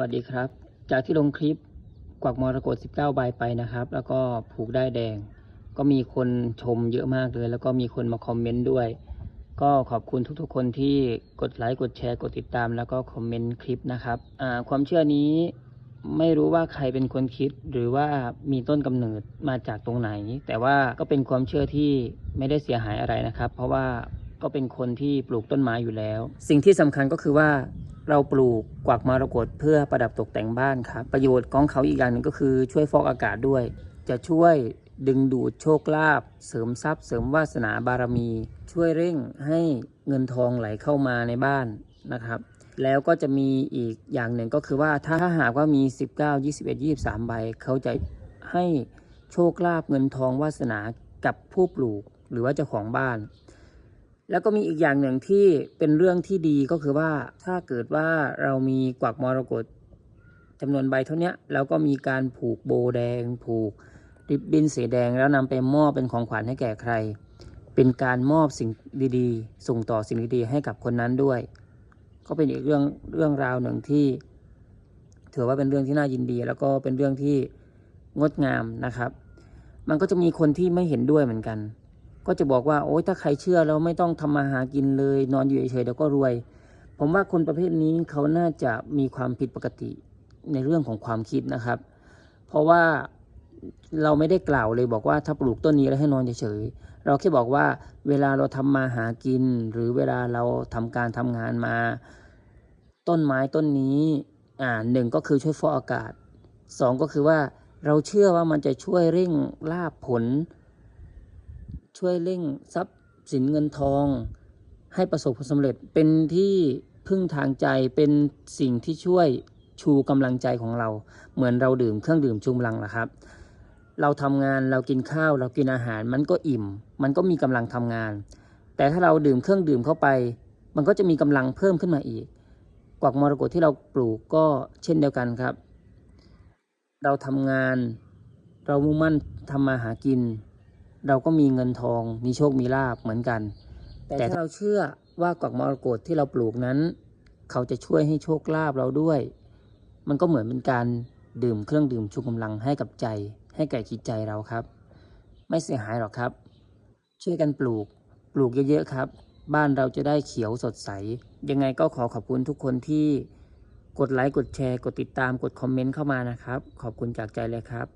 วัสดีครับ จากที่ลงคลิปกวักมรกต19 ใบไปนะครับ แล้วก็ผูกได้แดง ก็มีคนชมเยอะมากเลย แล้วก็มีคนมาคอมเมนต์ด้วย ก็ขอบคุณทุกๆ คนที่กดไลค์กดแชร์กดติดตาม แล้วก็คอมเมนต์คลิปนะครับความเชื่อนี้ไม่รู้ว่าใครเป็นคนคิดหรือว่ามีต้นกำเนิดมาจากตรงไหน แต่ว่าก็เป็นความเชื่อที่ไม่ได้เสียหายอะไรนะครับ เพราะว่าก็เป็นคนที่ปลูกต้นไม้อยู่แล้ว สิ่งที่สำคัญก็คือว่า เราปลูกกวักมรกตเพื่อประดับตกแต่งบ้านครับ ประโยชน์ของเขาอีกอย่างหนึ่งก็คือช่วยฟอกอากาศด้วย จะช่วยดึงดูดโชคลาภเสริมทรัพย์ เสริมวาสนาบารมี ช่วยเร่งให้เงินทองไหลเข้ามาในบ้านนะครับ แล้วก็จะมีอีกอย่างหนึ่งก็คือว่าถ้าหากว่ามี 19 21 23 ใบ เขาจะให้โชคลาภเงินทองวาสนากับผู้ปลูกหรือว่าเจ้าของบ้าน แล้วก็มีอีกอย่างหนึ่งที่เป็นเรื่องที่ดีก็คือว่าถ้าเกิดว่าเรามีกวักมรกตจำนวนใบเท่านี้แล้วก็มีการผูกโบแดง ผูกริบบิ้นสีแดง แล้วนำไปมอบเป็นของขวัญให้แก่ใคร เป็นการมอบสิ่งดีๆ ส่งต่อสิ่งดีๆ ให้กับคนนั้นด้วย ก็เป็นอีกเรื่องเรื่องราวหนึ่งที่ถือว่าเป็นเรื่องที่น่ายินดี แล้วก็เป็นเรื่องที่งดงามนะครับ มันก็จะมีคนที่ไม่เห็นด้วยเหมือนกัน ก็จะบอกว่าโอ๊ยถ้าใครเชื่อแล้วไม่ต้องทำมาหากินเลย นอนอยู่เฉยๆเดี๋ยวก็รวย ผมว่าคนประเภทนี้เขาน่าจะมีความผิดปกติในเรื่องของความคิดนะครับ เพราะว่าเราไม่ได้กล่าวเลยบอกว่าถ้าปลูกต้นนี้แล้วให้นอนเฉยๆเราแค่บอกว่าเวลาเราทำมาหากิน หรือเวลาเราทำการทำงานมา ต้นไม้ต้นนี้อ่าหนึ่งก็คือช่วยฟอกอากาศสองก็คือว่าเราเชื่อว่ามันจะช่วยเร่งลาบผล ช่วยเร่งทรัพย์สินเงินทอง ให้ประสบผลสำเร็จเป็นที่พึ่งทางใจเป็นสิ่งที่ช่วยชูกำลังใจของเรา เหมือนเราดื่มเครื่องดื่มชูกำลังล่ะครับ เราทำงานเรากินข้าว เรากินอาหารมันก็อิ่ม มันก็มีกำลังทำงาน แต่ถ้าเราดื่มเครื่องดื่มเข้าไป มันก็จะมีกำลังเพิ่มขึ้นมาอีก กวักมรกตที่เราปลูกก็เช่นเดียวกันครับ เราทำงาน เรามุ่งมั่นทำมาหากิน เราก็มีเงินทอง มีโชคมีลาบเหมือนกัน แต่ถ้าเราเชื่อว่ากวักมรกตที่เราปลูกนั้น เขาจะช่วยให้โชคลาภเราด้วย มันก็เหมือนเป็นการดื่มเครื่องดื่มชูกำลังให้กับใจ ให้แก่จิตใจเราครับ ไม่เสียหายหรอกครับ ช่วยกันปลูก ปลูกเยอะๆครับ บ้านเราจะได้เขียวสดใส ยังไงก็ขอขอบคุณทุกคนที่กดไลค์ กดแชร์ กดติดตาม กดคอมเมนต์เข้ามานะครับ ขอบคุณจากใจเลยครับ